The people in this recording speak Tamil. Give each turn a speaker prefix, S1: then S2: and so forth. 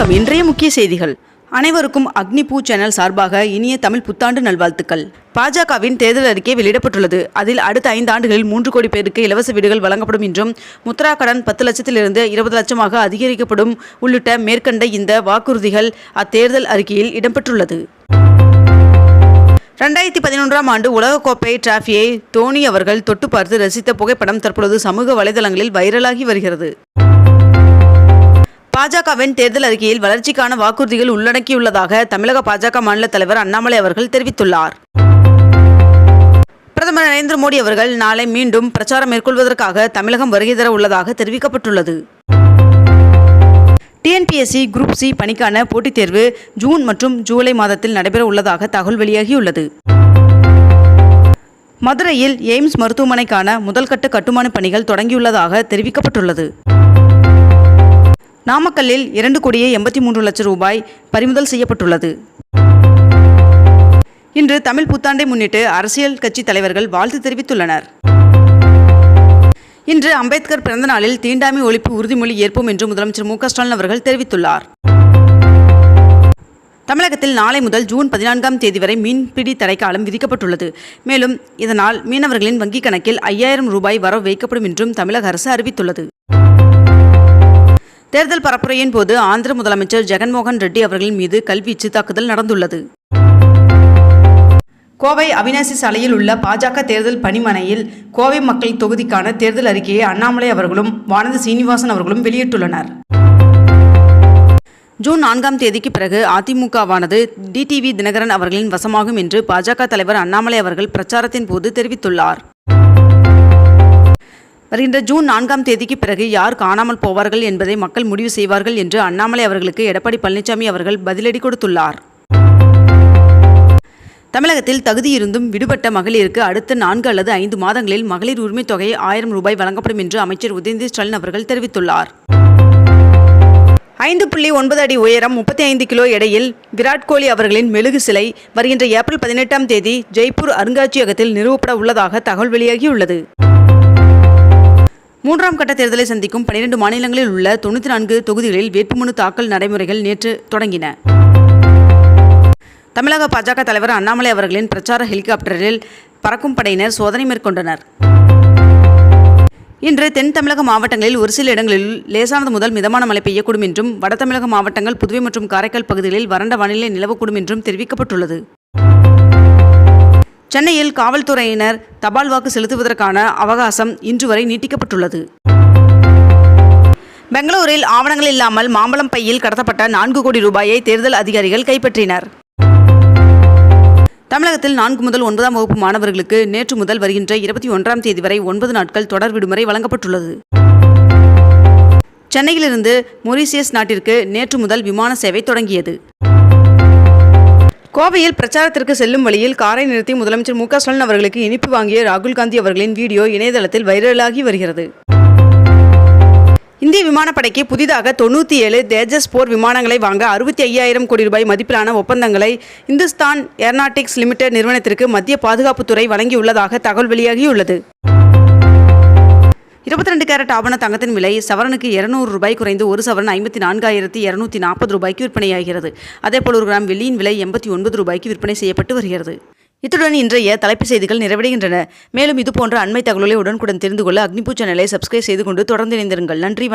S1: வணக்கம். இன்றைய முக்கிய செய்திகள். அனைவருக்கும் அக்னிபூ சேனல் சார்பாக இனிய தமிழ் புத்தாண்டு நல்வாழ்த்துக்கள். பாஜகவின் தேர்தல் அறிக்கை வெளியிடப்பட்டுள்ளது. அதில் அடுத்த ஐந்து ஆண்டுகளில் மூன்று கோடி பேருக்கு இலவச வீடுகள் வழங்கப்படும் என்றும் முத்ரா கடன் பத்து லட்சத்திலிருந்து இருபது லட்சமாக அதிகரிக்கப்படும் உள்ளிட்ட மேற்கண்ட இந்த வாக்குறுதிகள் அத்தேர்தல் அறிக்கையில் இடம்பெற்றுள்ளது. ரெண்டாயிரத்தி பதினொன்றாம் ஆண்டு உலகக்கோப்பை டிராஃபியை தோனி அவர்கள் தொட்டு பார்த்து ரசித்த புகைப்படம் தற்பொழுது சமூக வலைதளங்களில் வைரலாகி வருகிறது. பாஜகவின் தேர்தல் அறிக்கையில் வளர்ச்சிக்கான வாக்குறுதிகள் உள்ளடக்கியுள்ளதாக தமிழக பாஜக மாநில தலைவர் அண்ணாமலை அவர்கள் தெரிவித்துள்ளார். பிரதமர் நரேந்திர மோடி அவர்கள் நாளை மீண்டும் பிரச்சாரம் மேற்கொள்வதற்காக தமிழகம் வருகை தர உள்ளதாக தெரிவிக்கப்பட்டுள்ளது. டிஎன்பிஎஸ்சி குரூப் சி பணிக்கான போட்டித் தேர்வு ஜூன் மற்றும் ஜூலை மாதத்தில் நடைபெற உள்ளதாக தகவல் வெளியாகியுள்ளது. மதுரையில் எய்ம்ஸ் மருத்துவமனைக்கான முதல்கட்ட கட்டுமான பணிகள் தொடங்கியுள்ளதாக தெரிவிக்கப்பட்டுள்ளது. நாமக்கல்லில் இரண்டு கோடியே எண்பத்தி மூன்று லட்சம் ரூபாய் பறிமுதல் செய்யப்பட்டுள்ளது. இன்று தமிழ் புத்தாண்டை முன்னிட்டு அரசியல் கட்சி தலைவர்கள் வாழ்த்து தெரிவித்துள்ளனர். இன்று அம்பேத்கர் பிறந்த நாளில் தீண்டாமை ஒழிப்பு உறுதிமொழி ஏற்போம் என்று முதலமைச்சர் மு ஸ்டாலின் அவர்கள் தெரிவித்துள்ளார். தமிழகத்தில் நாளை முதல் ஜூன் பதினான்காம் தேதி வரை மீன்பிடி தடைக்காலம் விதிக்கப்பட்டுள்ளது. மேலும் இதனால் மீனவர்களின் வங்கிக் கணக்கில் ஐயாயிரம் ரூபாய் வரவு வைக்கப்படும் என்றும் தமிழக அரசு அறிவித்துள்ளது. தேர்தல் பரப்புரையின் போது ஆந்திர முதலமைச்சர் ஜெகன்மோகன் ரெட்டி அவர்களின் மீது கல்வீச்சு தாக்குதல் நடந்துள்ளது. கோவை அவினாசி சாலையில் உள்ள பாஜக தேர்தல் பணிமனையில் கோவை மக்கள் தொகுதிக்கான தேர்தல் அறிக்கையை அண்ணாமலை அவர்களும் வானதி சீனிவாசன் அவர்களும் வெளியிட்டுள்ளனர். ஜூன் நான்காம் தேதிக்கு பிறகு அதிமுகவானது டிடிவி தினகரன் அவர்களின் வசமாகும் என்று பாஜக தலைவர் அண்ணாமலை அவர்கள் பிரச்சாரத்தின் போது தெரிவித்துள்ளார். வருகின்ற ஜூன் நான்காம் தேதிக்கு பிறகு யார் காணாமல் போவார்கள் என்பதை மக்கள் முடிவு செய்வார்கள் என்று அண்ணாமலை அவர்களுக்கு எடப்பாடி பழனிசாமி அவர்கள் பதிலடி கொடுத்துள்ளார். தமிழகத்தில் தகுதியிருந்தும் விடுபட்ட மகளிருக்கு அடுத்த நான்கு அல்லது ஐந்து மாதங்களில் மகளிர் உரிமைத் தொகை ஆயிரம் ரூபாய் வழங்கப்படும் என்று அமைச்சர் உதயநிதி ஸ்டாலின் அவர்கள் தெரிவித்துள்ளார். ஐந்து புள்ளி ஒன்பது அடி உயரம் முப்பத்தி ஐந்து கிலோ எடையில் விராட் கோலி அவர்களின் மெழுகு சிலை வருகின்ற ஏப்ரல் பதினெட்டாம் தேதி ஜெய்ப்பூர் அருங்காட்சியகத்தில் நிறுவப்பட உள்ளதாக தகவல் வெளியாகியுள்ளது. மூன்றாம் கட்ட தேர்தலை சந்திக்கும் பனிரெண்டு மாநிலங்களில் உள்ள தொண்ணூற்றி நான்கு தொகுதிகளில் வேட்புமனு தாக்கல் நடைமுறைகள் நேற்று தொடங்கின. தமிழக பாஜக தலைவர் அண்ணாமலை அவர்களின் பிரச்சார ஹெலிகாப்டரில் பறக்கும் படையினர் சோதனை மேற்கொண்டனர். இன்று தென் தமிழக மாவட்டங்களில் ஒரு சில இடங்களில் லேசானது முதல் மிதமான மழை பெய்யக்கூடும் என்றும் வட தமிழக மாவட்டங்கள் புதுவை மற்றும் காரைக்கால் பகுதிகளில் வறண்ட வானிலை நிலவக்கூடும் என்றும் தெரிவிக்கப்பட்டுள்ளது. சென்னையில் காவல்துறையினர் தபால் வாக்கு செலுத்துவதற்கான அவகாசம் இன்று வரை நீட்டிக்கப்பட்டுள்ளது. பெங்களூரில் ஆவணங்கள் இல்லாமல் மாம்பழம் பையில் கடத்தப்பட்ட நான்கு கோடி ரூபாயை தேர்தல் அதிகாரிகள் கைப்பற்றினர். தமிழகத்தில் நான்கு முதல் ஒன்பதாம் வகுப்பு மாணவர்களுக்கு நேற்று முதல் வருகின்ற இருபத்தி ஒன்றாம் தேதி வரை ஒன்பது நாட்கள் தொடர் விடுமுறை வழங்கப்பட்டுள்ளது. சென்னையிலிருந்து மொரீசியஸ் நாட்டிற்கு நேற்று முதல் விமான சேவை தொடங்கியது. கோவையில் பிரச்சாரத்திற்கு செல்லும் வழியில் காரை நிறுத்தி முதலமைச்சர் மு ஸ்டாலின் அவர்களுக்கு இனிப்பு வாங்கிய ராகுல் காந்தி அவர்களின் வீடியோ இணையதளத்தில் வைரலாகி வருகிறது. இந்திய விமானப்படைக்கு புதிதாக தொண்ணூற்றி ஏழு தேஜஸ் போர் விமானங்களை வாங்க அறுபத்தி ஐயாயிரம் கோடி ரூபாய் மதிப்பிலான ஒப்பந்தங்களை இந்துஸ்தான் ஏர்நாட்டிக்ஸ் லிமிடெட் நிறுவனத்திற்கு மத்திய பாதுகாப்புத்துறை வழங்கியுள்ளதாக தகவல் வெளியாகியுள்ளது. இருபத்தி ரெண்டு கேரட் ஆபண தங்கத்தின் விலை சவரனுக்கு இருநூறு ரூபாய் குறைந்து ஒரு சவரன் ஐம்பத்தி நான்காயிரத்தி இருநூத்தி நாற்பது ரூபாய்க்கு விற்பனையாகிறது. அதேபோல் ஒரு கிராம் வெள்ளியின் விலை எண்பத்தி ஒன்பது ரூபாய்க்கு விற்பனை செய்யப்பட்டு வருகிறது. இத்துடன் இன்றைய தலைப்பு செய்திகள் நிறைவடைகின்றன. மேலும் இதுபோன்ற அண்மை தகவல்களை உடனுக்குடன் தெரிந்து கொள்ள அக்னிபூ சேனலை சப்ஸ்கிரைப் செய்து கொண்டு தொடர்ந்து இணைந்திருங்கள். நன்றி